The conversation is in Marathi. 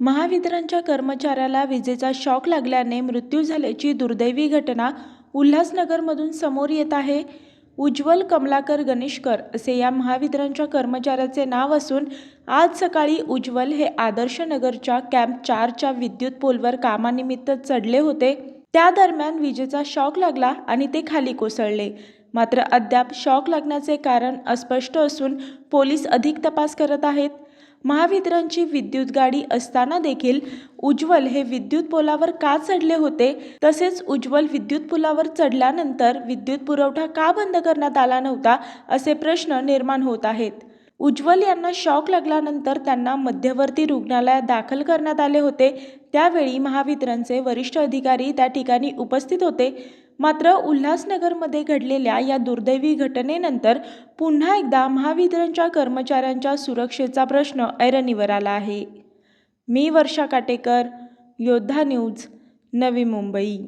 महावितरणच्या कर्मचाऱ्याला विजेचा शॉक लागल्याने मृत्यू झाल्याची दुर्दैवी घटना उल्हासनगरमधून समोर येत आहे. उज्ज्वल कमलाकर गणेशकर असे या महावितरणच्या कर्मचाऱ्याचे नाव असून आज सकाळी उज्ज्वल हे आदर्शनगरच्या कॅम्प चारच्या विद्युत पोलवर कामानिमित्त चढले होते. त्या दरम्यान विजेचा शॉक लागला आणि ते खाली कोसळले. मात्र अद्याप शॉक लागण्याचे कारण अस्पष्ट असून पोलीस अधिक तपास करत आहेत. महावितरणची विद्युत गाडी असताना देखील उज्ज्वल हे विद्युत पोलावर का चढले होते? तसेच उज्ज्वल विद्युत पुलावर चढल्यानंतर विद्युत पुरवठा का बंद करण्यात आला नव्हता असे प्रश्न निर्माण होत आहेत. उज्ज्वल यांना शॉक लागल्यानंतर त्यांना मध्यवर्ती रुग्णालयात दाखल करण्यात आले होते. त्यावेळी महावितरणचे वरिष्ठ अधिकारी त्या ठिकाणी उपस्थित होते. मात्र उल्हासनगरमध्ये घडलेल्या या दुर्दैवी घटनेनंतर पुन्हा एकदा महावितरणच्या कर्मचाऱ्यांच्या सुरक्षेचा प्रश्न ऐरणीवर आला आहे. मी वर्षा काटेकर योद्धा न्यूज नवी मुंबई.